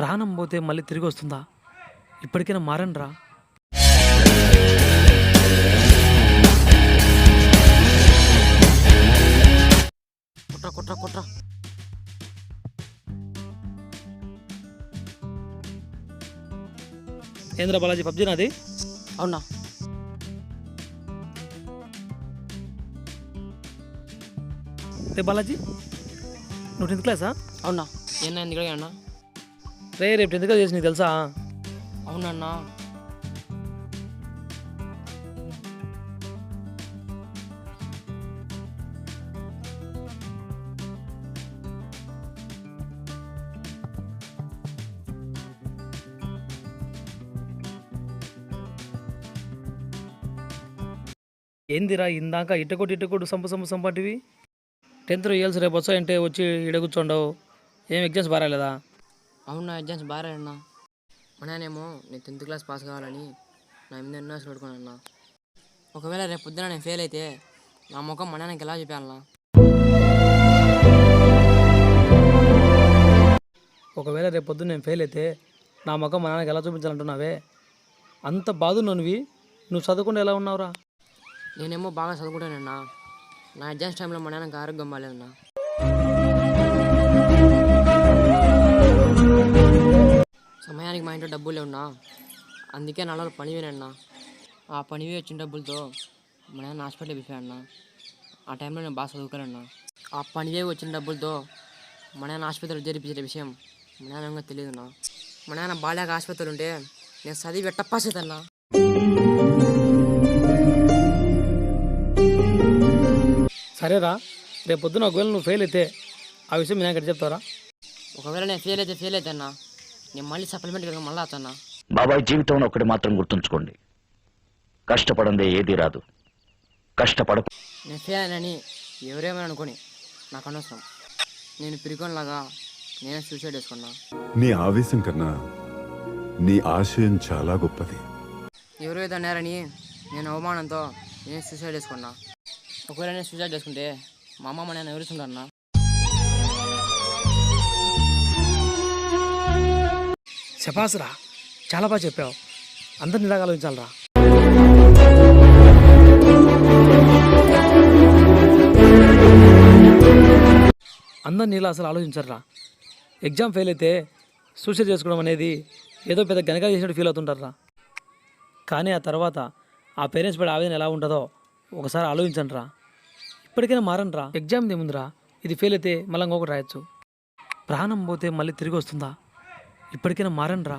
ప్రాణం పోతే మళ్ళీ తిరిగి వస్తుందా? ఇప్పటికైనా మారండి రా కుట్ర కుట్ర కుట్ర. ఏంద్రా బాలాజీ పబ్జీ నాది? అవునా? రే బాలాజీ నువ్వు టెన్త్ క్లాసా? అవునా? ఏనా ఎందుకు అన్నా? రే రేపు టెన్త్ క్లాస్ చేసి నీకు తెలుసా? అవునన్నా. ఏందిరా ఇందాక ఇట్టకొట్టు ఇట్టకొట్టు సంపు సంపు సంపటివి టెన్త్లో ఇయల్స్ రేపు వచ్చాయంటే వచ్చి ఇడ కూర్చోండవు. ఏం ఎగ్జామ్స్ బారాలేదా అవునా ఎగ్జామ్స్ బాగా అన్నా మా నాయనేమో నేను టెన్త్ క్లాస్ పాస్ కావాలని నా మీద ఎన్నో పెట్టుకున్నా ఒకవేళ రేపు పొద్దున నేను ఫెయిల్ అయితే నా ముఖం మా నాన్నకి ఎలా చెప్పాలన్నా ఒకవేళ రేపు పొద్దున్న నేను ఫెయిల్ అయితే నా ముఖం మా నాన్నకి ఎలా చూపించాలంటున్నావే? అంత బాధున్నోనివి నువ్వు చదువుకుంటే ఎలా ఉన్నావురా? నేనేమో బాగా చదువుకుంటానన్నా. నా ఎగ్జామ్స్ టైంలో మా నాన్నకి ఆరోగ్యం బాగాలేదన్నా. ఇంట్లో డబ్బులు లేవున్నా అందుకే నాలో పని వేనన్నా ఆ పని వచ్చిన డబ్బులతో మా నాన్న హాస్పిటల్ పిలిచాడన్నా ఆ టైంలో నేను బాగా చదువుకోనన్నా ఆ పని వచ్చిన డబ్బులతో మా నాన్న ఆసుపత్రిలో జరిపించే విషయం మా నాన్న తెలియదున్నా మా నాన్న బాలేక ఆసుపత్రులు ఉంటే నేను చదివి ఎట్టప్పాసేదన్నా సరేరా రేపు పొద్దున ఒకవేళ నువ్వు ఫెయిల్ అయితే ఆ విషయం మీ నాకు చెప్తారా ఒకవేళ నేను ఫెయిల్ అయితే ఫెయిల్ అయితే అన్నా. నేను మళ్ళీ సప్లిమెంట్ కనుక మళ్ళీ బాబాయ్ జీవితంలో ఒకటి మాత్రం గుర్తుంచుకోండి. కష్టపడందే ఏది రాదు. కష్టపడ నేను ఫెయిల్ అయినని ఎవరేమైనా అనుకోని నాకు అనవసరం. నేను పిరికొనలాగా నేనే సూసైడ్ చేసుకున్నా. నీ ఆవేశం కన్నా నీ ఆశయం చాలా గొప్పది. ఎవరు ఏదో అన్నారని నేను అవమానంతో నేను సూసైడ్ చేసుకున్నా. ఒకవేళ నేను సూసైడ్ చేసుకుంటే మా అమ్మమ్మ నేను ఎవరుస్తుంటారన్నా? శపాసురా చాలా బాగా చెప్పావు. అందరిని ఇలాగ ఆలోచించాలరా. అందరిని ఇలా అసలు ఆలోచించరా ఎగ్జామ్ ఫెయిల్ అయితే సూసైడ్ చేసుకోవడం అనేది ఏదో పెద్ద గనక చేసినట్టు ఫీల్ అవుతుంటారా కానీ ఆ తర్వాత ఆ పేరెంట్స్ పడే ఆవేదన ఎలా ఉంటుందో ఒకసారి ఆలోచించండి రా ఇప్పటికైనా మారండిరా. ఎగ్జామ్ ఏముందిరా ఇది ఫెయిల్ అయితే మళ్ళీ ఇంకొకటి రాయొచ్చు. ప్రాణం పోతే మళ్ళీ తిరిగి వస్తుందా? ఇప్పటికైనా మారండి రా